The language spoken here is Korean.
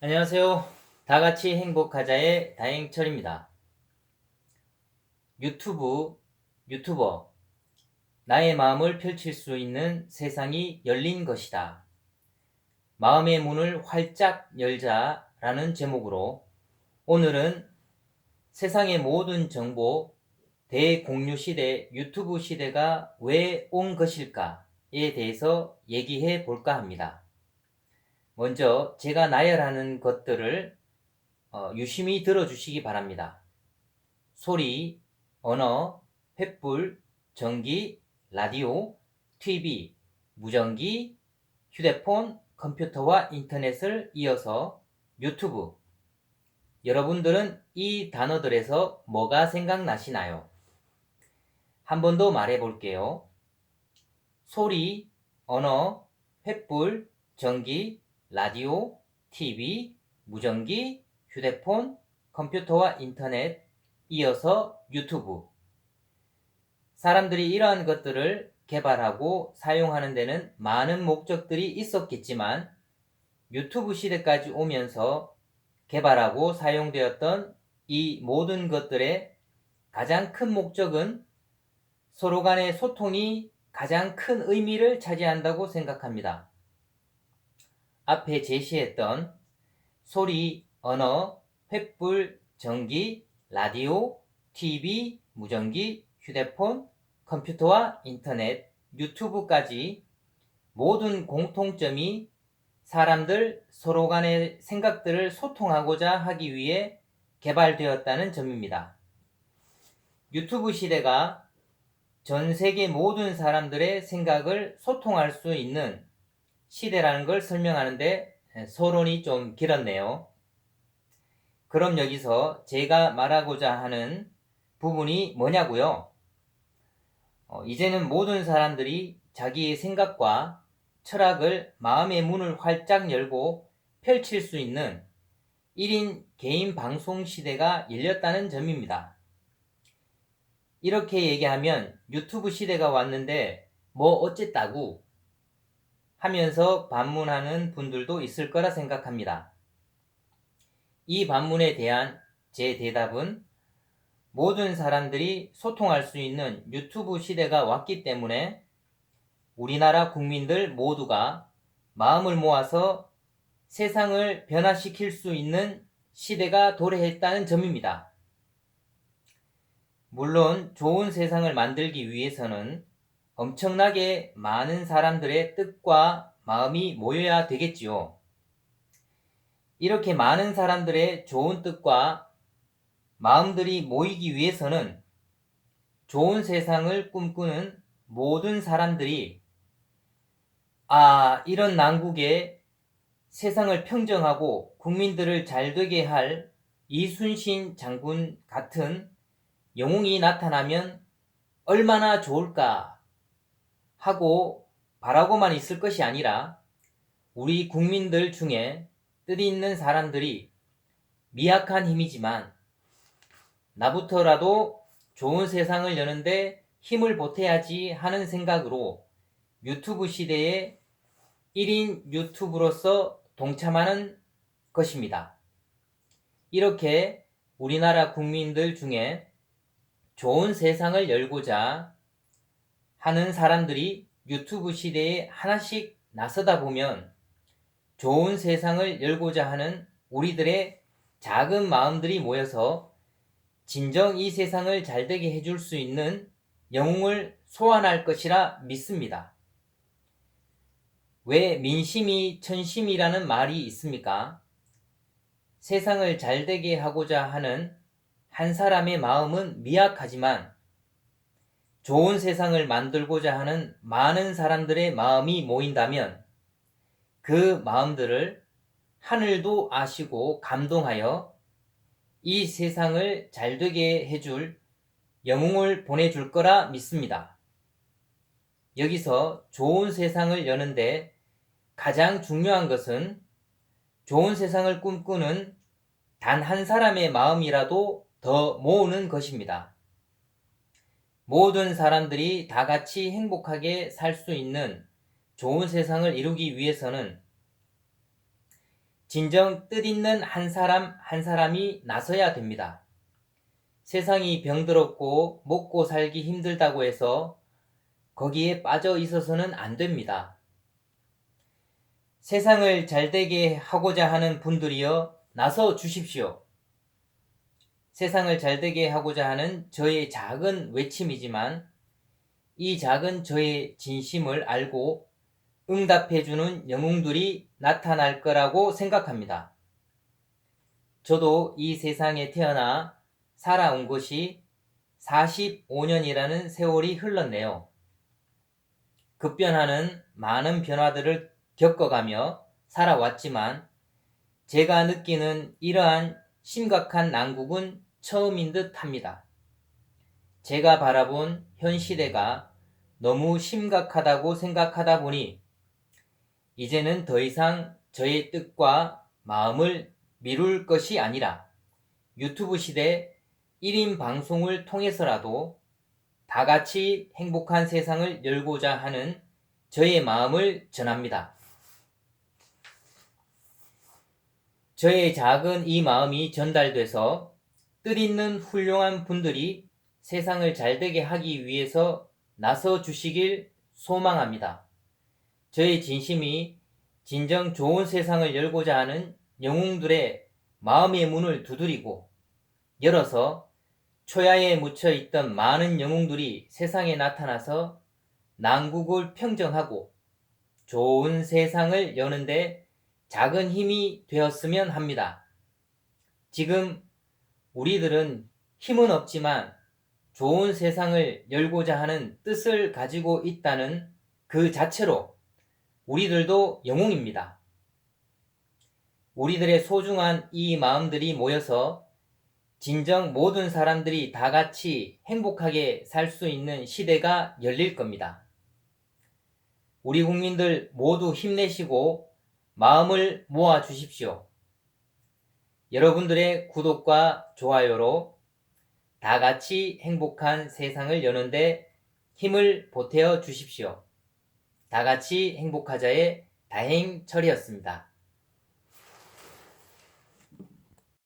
안녕하세요. 다 같이 행복하자의 다행철입니다. 유튜브, 유튜버. 나의 마음을 펼칠 수 있는 세상이 열린 것이다. 마음의 문을 활짝 열자라는 제목으로 오늘은 세상의 모든 정보, 대공유 시대, 유튜브 시대가 왜 온 것일까에 대해서 얘기해 볼까 합니다. 먼저 제가 나열하는 것들을 어, 유심히 들어주시기 바랍니다. 소리, 언어, 횃불, 전기, 라디오, TV, 무전기, 휴대폰, 컴퓨터와 인터넷을 이어서 유튜브. 여러분들은 이 단어들에서 뭐가 생각나시나요? 한 번 더 말해 볼게요. 소리, 언어, 횃불, 전기, 라디오, TV, 무전기, 휴대폰, 컴퓨터와 인터넷, 이어서 유튜브. 사람들이 이러한 것들을 개발하고 사용하는 데는 많은 목적들이 있었겠지만 유튜브 시대까지 오면서 개발하고 사용되었던 이 모든 것들의 가장 큰 목적은 서로 간의 소통이 가장 큰 의미를 차지한다고 생각합니다. 앞에 제시했던 소리, 언어, 횃불, 전기, 라디오, TV, 무전기, 휴대폰, 컴퓨터와 인터넷, 유튜브까지 모든 공통점이 사람들 서로 간의 생각들을 소통하고자 하기 위해 개발되었다는 점입니다. 유튜브 시대가 전 세계 모든 사람들의 생각을 소통할 수 있는 시대라는 걸 설명하는데 서론이 좀 길었네요. 그럼 여기서 제가 말하고자 하는 부분이 뭐냐고요? 어, 이제는 모든 사람들이 자기의 생각과 철학을 마음의 문을 활짝 열고 펼칠 수 있는 1인 개인 방송 시대가 열렸다는 점입니다. 이렇게 얘기하면 유튜브 시대가 왔는데 뭐 어쨌다고 하면서 반문하는 분들도 있을 거라 생각합니다. 이 반문에 대한 제 대답은 모든 사람들이 소통할 수 있는 유튜브 시대가 왔기 때문에 우리나라 국민들 모두가 마음을 모아서 세상을 변화시킬 수 있는 시대가 도래했다는 점입니다. 물론 좋은 세상을 만들기 위해서는 엄청나게 많은 사람들의 뜻과 마음이 모여야 되겠지요. 이렇게 많은 사람들의 좋은 뜻과 마음들이 모이기 위해서는 좋은 세상을 꿈꾸는 모든 사람들이 아, 이런 난국에 세상을 평정하고 국민들을 잘 되게 할 이순신 장군 같은 영웅이 나타나면 얼마나 좋을까 하고 바라고만 있을 것이 아니라 우리 국민들 중에 뜻 있는 사람들이 미약한 힘이지만 나부터라도 좋은 세상을 여는데 힘을 보태야지 하는 생각으로 유튜브 시대에 1인 유튜브로서 동참하는 것입니다. 이렇게 우리나라 국민들 중에 좋은 세상을 열고자 하는 사람들이 유튜브 시대에 하나씩 나서다 보면 좋은 세상을 열고자 하는 우리들의 작은 마음들이 모여서 진정 이 세상을 잘되게 해줄 수 있는 영웅을 소환할 것이라 믿습니다. 왜 민심이 천심이라는 말이 있습니까? 세상을 잘되게 하고자 하는 한 사람의 마음은 미약하지만 좋은 세상을 만들고자 하는 많은 사람들의 마음이 모인다면 그 마음들을 하늘도 아시고 감동하여 이 세상을 잘 되게 해줄 영웅을 보내줄 거라 믿습니다. 여기서 좋은 세상을 여는데 가장 중요한 것은 좋은 세상을 꿈꾸는 단 한 사람의 마음이라도 더 모으는 것입니다. 모든 사람들이 다 같이 행복하게 살 수 있는 좋은 세상을 이루기 위해서는 진정 뜻있는 한 사람 한 사람이 나서야 됩니다. 세상이 병들었고 먹고 살기 힘들다고 해서 거기에 빠져 있어서는 안 됩니다. 세상을 잘되게 하고자 하는 분들이여 나서 주십시오. 세상을 잘되게 하고자 하는 저의 작은 외침이지만 이 작은 저의 진심을 알고 응답해주는 영웅들이 나타날 거라고 생각합니다. 저도 이 세상에 태어나 살아온 것이 45년이라는 세월이 흘렀네요. 급변하는 많은 변화들을 겪어가며 살아왔지만 제가 느끼는 이러한 심각한 난국은 처음인 듯 합니다. 제가 바라본 현 시대가 너무 심각하다고 생각하다 보니 이제는 더 이상 저의 뜻과 마음을 미룰 것이 아니라 유튜브 시대 1인 방송을 통해서라도 다 같이 행복한 세상을 열고자 하는 저의 마음을 전합니다. 저의 작은 이 마음이 전달돼서 뜻 있는 훌륭한 분들이 세상을 잘되게 하기 위해서 나서 주시길 소망합니다. 저의 진심이 진정 좋은 세상을 열고자 하는 영웅들의 마음의 문을 두드리고 열어서 초야에 묻혀 있던 많은 영웅들이 세상에 나타나서 난국을 평정하고 좋은 세상을 여는데 작은 힘이 되었으면 합니다. 지금 우리들은 힘은 없지만 좋은 세상을 열고자 하는 뜻을 가지고 있다는 그 자체로 우리들도 영웅입니다. 우리들의 소중한 이 마음들이 모여서 진정 모든 사람들이 다 같이 행복하게 살 수 있는 시대가 열릴 겁니다. 우리 국민들 모두 힘내시고 마음을 모아 주십시오. 여러분들의 구독과 좋아요로 다 같이 행복한 세상을 여는데 힘을 보태어 주십시오. 다 같이 행복하자의 다행철이었습니다.